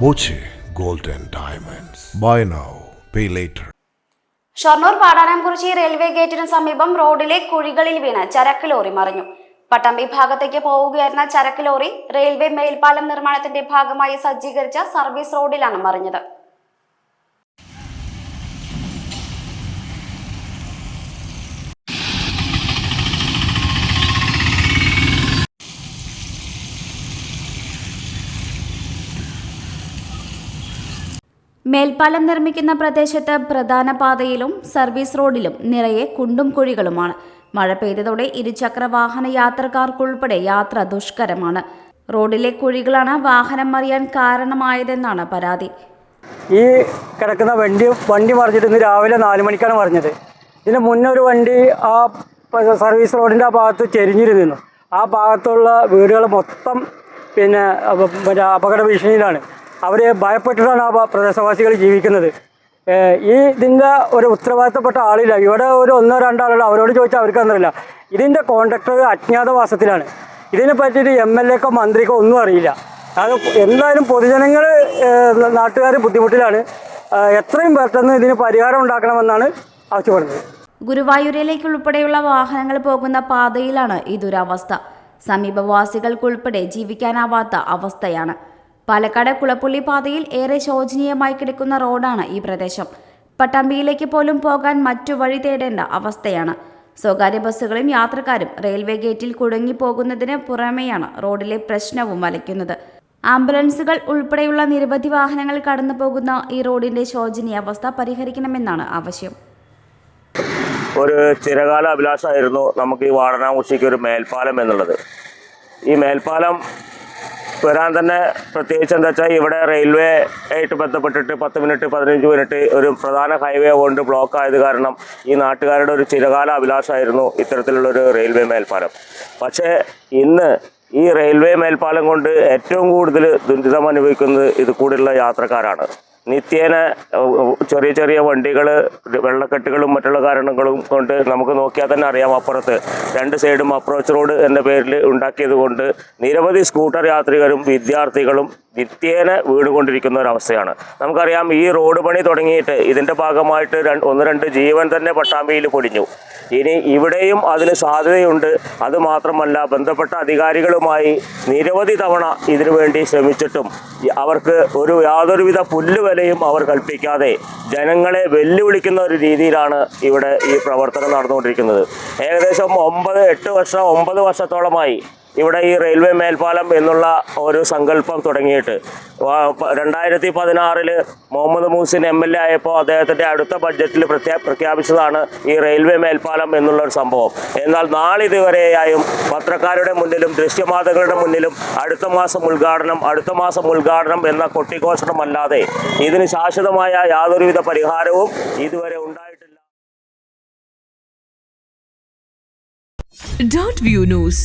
Boche gold and Diamonds. Buy now, pay later. Shoranur Padanamkurichi railway ഗേറ്റിന് സമീപം റോഡിലെ കുഴികളിൽ വീണ് ചരക്ക് ലോറി മറിഞ്ഞു പട്ടമ്പി ഭാഗത്തേക്ക് പോവുകയായിരുന്ന ചരക്ക് ലോറി റെയിൽവേ മേൽപ്പാലം നിർമ്മാണത്തിന്റെ ഭാഗമായി സജ്ജീകരിച്ച സർവീസ് റോഡിലാണ് മറിഞ്ഞത് മേൽപ്പാലം നിർമ്മിക്കുന്ന പ്രദേശത്ത് പ്രധാന പാതയിലും സർവീസ് റോഡിലും നിറയെ കുണ്ടും കുഴികളുമാണ്. മഴ പെയ്തതോടെ ഇരുചക്ര വാഹന യാത്രക്കാർക്കുൾപ്പെടെ യാത്ര ദുഷ്കരമാണ്. റോഡിലെ കുഴികളാണ് വാഹനം മറിയാൻ കാരണമായതെന്നാണ് പരാതി. ഈ കിടക്കുന്ന വണ്ടി വണ്ടി മറിഞ്ഞിട്ട് ഇന്ന് രാവിലെ നാല് മണിക്കാണ് മറിഞ്ഞത്. ഇതിന് മുന്നേ ഒരു വണ്ടി ആ സർവീസ് റോഡിന്റെ ആ ഭാഗത്ത് ചെരിഞ്ഞിരുന്നു ആ ഭാഗത്തുള്ള വീടുകൾ മൊത്തം പിന്നെ അപ- അപകട ഭീഷണിയിലാണ്. അവർ ഭയപ്പെട്ടിട്ടാണ് ആ പ്രദേശവാസികൾ ജീവിക്കുന്നത്. ഈ ഇതിന്റെ ഒരു ഉത്തരവാദിത്തപ്പെട്ട ആളില്ല. ഇവിടെ ഒരു ഒന്നോ രണ്ടോ ആളുകൾ അവരോട് ചോദിച്ചാൽ അവർക്ക് അറിയില്ല. ഇതിന്റെ കോൺട്രാക്ടർ അജ്ഞാതവാസത്തിലാണ്. ഇതിനെ പറ്റിയിട്ട് എം എൽ എക്കോ മന്ത്രിക്കോ ഒന്നും അറിയില്ല. അത് എന്തായാലും പൊതുജനങ്ങൾ നാട്ടുകാർ ബുദ്ധിമുട്ടിലാണ്. എത്രയും പെട്ടെന്ന് ഇതിന് പരിഹാരം ഉണ്ടാക്കണമെന്നാണ് ആവശ്യപ്പെടുന്നത്. ഗുരുവായൂരിലേക്ക് ഉൾപ്പെടെയുള്ള വാഹനങ്ങൾ പോകുന്ന പാതയിലാണ് ഈ ദുരവസ്ഥ സമീപവാസികൾക്കുൾപ്പെടെ ജീവിക്കാനാവാത്ത അവസ്ഥയാണ്. പാലക്കാട് കുളപ്പുള്ളി പാതയിൽ ഏറെ ശോചനീയമായി കിടക്കുന്ന റോഡാണ് ഈ പ്രദേശം. പട്ടാമ്പിയിലേക്ക് പോലും പോകാൻ മറ്റു വഴി തേടേണ്ട അവസ്ഥയാണ്. സ്വകാര്യ ബസ്സുകളും യാത്രക്കാരും റെയിൽവേ ഗേറ്റിൽ കുടുങ്ങിപ്പോകുന്നതിന് പുറമെയാണ് റോഡിലെ പ്രശ്നവും വലയ്ക്കുന്നത്. ആംബുലൻസുകൾ ഉൾപ്പെടെയുള്ള നിരവധി വാഹനങ്ങൾ കടന്നു പോകുന്ന ഈ റോഡിന്റെ ശോചനീയ അവസ്ഥ പരിഹരിക്കണമെന്നാണ് ആവശ്യം. ഒരു ചിരകാല അഭിലാഷമായിരുന്നു നമുക്ക് ഈ വാടനാമുഷിക്ക് ഒരു മേൽപ്പാലം എന്നുള്ളത്. ഈ മേൽപ്പാലം വരാൻ തന്നെ പ്രത്യേകിച്ച് എന്താ വെച്ചാൽ ഇവിടെ റെയിൽവേ ആയിട്ട് ബന്ധപ്പെട്ടിട്ട് പത്ത് മിനിറ്റ് പതിനഞ്ച് മിനിറ്റ് ഒരു പ്രധാന ഹൈവേ കൊണ്ട് ബ്ലോക്ക് ആയത് കാരണം ഈ നാട്ടുകാരുടെ ഒരു ചിരകാല അഭിലാഷമായിരുന്നു ഇത്തരത്തിലുള്ളൊരു റെയിൽവേ മേൽപ്പാലം. പക്ഷേ ഇന്ന് ഈ റെയിൽവേ മേൽപ്പാലം കൊണ്ട് ഏറ്റവും കൂടുതൽ ദുരിതം അനുഭവിക്കുന്നത് ഇത് കൂടെയുള്ള യാത്രക്കാരാണ്. നിത്യേന ചെറിയ ചെറിയ വണ്ടികൾ വെള്ളക്കെട്ടുകളും മറ്റുള്ള കാരണങ്ങളും കൊണ്ട് നമുക്ക് നോക്കിയാൽ തന്നെ അറിയാം അപ്പുറത്ത് രണ്ട് സൈഡും അപ്രോച്ച് റോഡ് എന്ന പേരിൽ ഉണ്ടാക്കിയത് കൊണ്ട് നിരവധി സ്കൂട്ടർ യാത്രികരും വിദ്യാർത്ഥികളും നിത്യേന വീണുകൊണ്ടിരിക്കുന്ന അവസ്ഥയാണ് നമുക്കറിയാം ഈ റോഡ് പണി തുടങ്ങിയിട്ട് ഇതിന്റെ ഭാഗമായിട്ട് രണ്ട് ഒന്ന് രണ്ട് ജീവൻ തന്നെ പട്ടാമ്പിയിൽ പൊടിഞ്ഞു ഇനി ഇവിടെയും അതിന് സാധ്യതയുണ്ട്. അതുമാത്രമല്ല ബന്ധപ്പെട്ട അധികാരികളുമായി നിരവധി തവണ ഇതിനു വേണ്ടി ശ്രമിച്ചിട്ടും അവർക്ക് ഒരു യാതൊരുവിധ പുല്ലുവിലയും അവർ കൽപ്പിക്കാതെ ജനങ്ങളെ വെല്ലുവിളിക്കുന്ന ഒരു രീതിയിലാണ് ഇവിടെ ഈ പ്രവർത്തനം നടന്നുകൊണ്ടിരിക്കുന്നത്. ഏകദേശം ഒമ്പത് എട്ട് വർഷം ഒമ്പത് വർഷത്തോളമായി ഇവിടെ ഈ റെയിൽവേ മേൽപ്പാലം എന്നുള്ള ഒരു സങ്കല്പം തുടങ്ങിയിട്ട്. രണ്ടായിരത്തി പതിനാറിൽ Muhammed Muhsin M L A ആയപ്പോൾ അദ്ദേഹത്തിന്റെ അടുത്ത ബഡ്ജറ്റിൽ പ്രത്യാ പ്രഖ്യാപിച്ചതാണ് ഈ റെയിൽവേ മേൽപ്പാലം എന്നുള്ള ഒരു സംഭവം. എന്നാൽ നാളിതുവരെയായും പത്രക്കാരുടെ മുന്നിലും ദൃശ്യമാതകളുടെ മുന്നിലും അടുത്ത മാസം ഉദ്ഘാടനം അടുത്ത മാസം ഉദ്ഘാടനം എന്ന കൊട്ടിഘോഷണമല്ലാതെ ഇതിന് ശാശ്വതമായ യാതൊരുവിധ പരിഹാരവും ഇതുവരെ ഉണ്ടായിട്ടില്ല. Dot view news